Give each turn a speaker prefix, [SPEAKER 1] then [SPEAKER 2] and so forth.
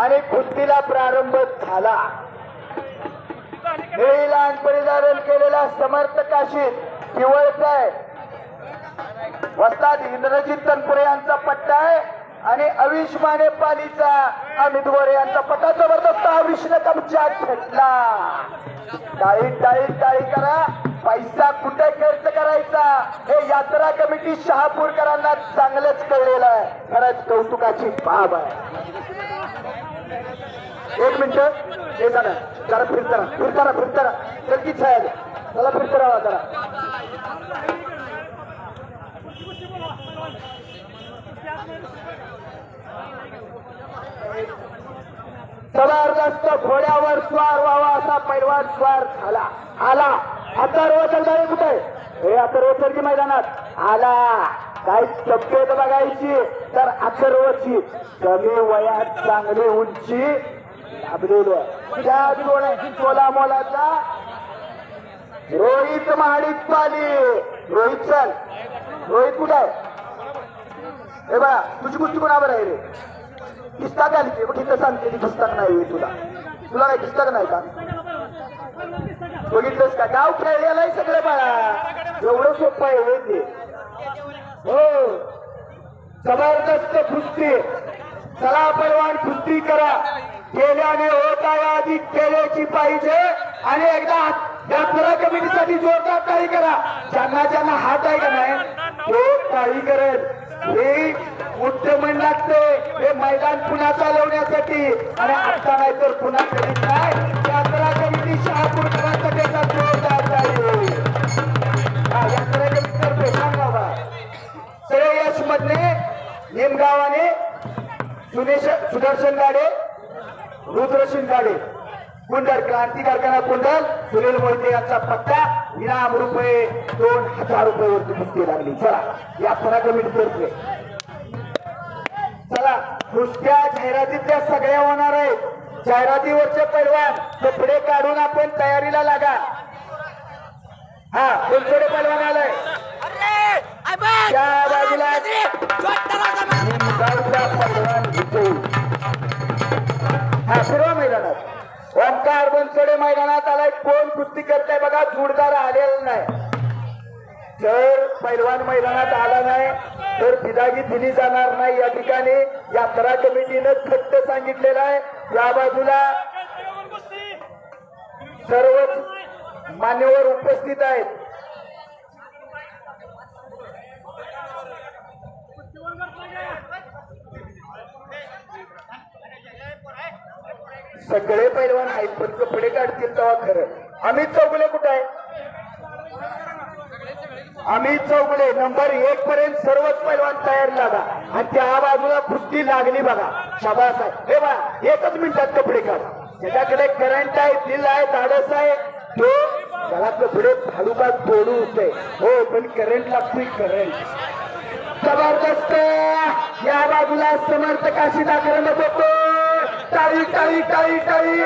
[SPEAKER 1] आणि कुस्तीला प्रारंभ झाला. हे लहानपणी धारण केलेला समर्थ काशीत किवळचा आहे. वस्ताद इंद्रजित तनपुरे यांचा पट्टा आहे आणि अविश माने पालीचा अमित गोरे यांचा पट्टा जबरदस्त अविशने कमच्या घेतला. टाळी टाळी टाळी करा. पैसा कुठे खर्च करायचा हे यात्रा कमिटी शहापूरकरांना चांगलंच कळलेलं आहे. खरंच कौतुकाची बाब आहे. एक मिनिट. हे झालं जरा फिरताना फिरताना फिरताना चलकीच आहे चला फिरत जरा जरा. जास्त घोड्यावर स्वार व्हावा असा पैलवान स्वार झाला. आला. अथर्व चलदारे कुठे? हे अथर्व की मैदानात. आला. काय तब्येत बघायची? तर अथर्वची कमी वयात चांगली उंची. त्या मोलाचा. रोहित महाडिक पाली. रोहित चल. रोहित कुठे आहे? हे बघा तुझी गोष्टी कोणावर आहे रे? पुस्तक आली ते इथं सांगते ती पुस्तक नाही तुला. तुला काय पुस्तक नाही का? बघितलंस का? गाव खेळलेलं आहे सगळं बाळा. एवढं सोपं आहे होय हो. जबरदस्त कुस्ती. चला परवान कुस्ती करा. केल्याने होत आहे आधी केल्याची पाहिजे. आणि एकदा यात्रा कमिटीसाठी जोरदार टाळी करा. ज्यांना ज्यांना हात आहे का नाही तो टाळी करेल. हे मोठे म्हण लागते हे मैदान पुन्हा चालवण्यासाठी. आणि आता नाही तर पुन्हा करीत नाही निमगावाने सुदर्शन गाडे रुद्रसिंग गाडे कुंडल क्रांती कारखाना कुंडल सुनील मोहिते यांचा पत्ता विराम रुपये दोन हजार रुपये वरती कुस्ती लागली चला यात्रा कमिटी तर्फे चला कुस्त्या जाहिरातीतल्या सगळ्या होणार आहेत. जाहिरातीवरचे पैलवान कपडे काढून आपण तयारीला लागा. हा फुलचोडे पैलवान आलाय. त्या बाजूला निमगावचा पैलवान विजयी. हा मैदानात. ओंकार बनसोडे मैदानात आलाय. कोण कुस्ती करताय बघा जोडदार आलेला नाही. जर पैलवान मैदानात आला नाही तर बिदागी दिली जाणार नाही. या ठिकाणी यात्रा कमिटीनं घट्ट सांगितलेलं आहे. या बाजूला सर्व मान्यवर उपस्थित आहेत. सगळे पैलवान आहेत पण कपडे काढतील तेव्हा खरं. अमित चौगुले कुठे आहे? अमित चौगुले नंबर एक पर्यंत सर्वच पैलवान तयार लागा आणि त्या बाजूला कुस्ती लागली बघा. शाबास आहे. हे बघा एकच मिनिटात कपडे काढ. त्याच्याकडे करंट आहे दिल आहे धाडस आहे. तो त्याला कपडे घालू तोडू होते हो पण करंट लागतोय करंट जबरदस्त! या बाजूला समर्थ काशी दाखल होतो टाळी टाळी टाळी. टाळी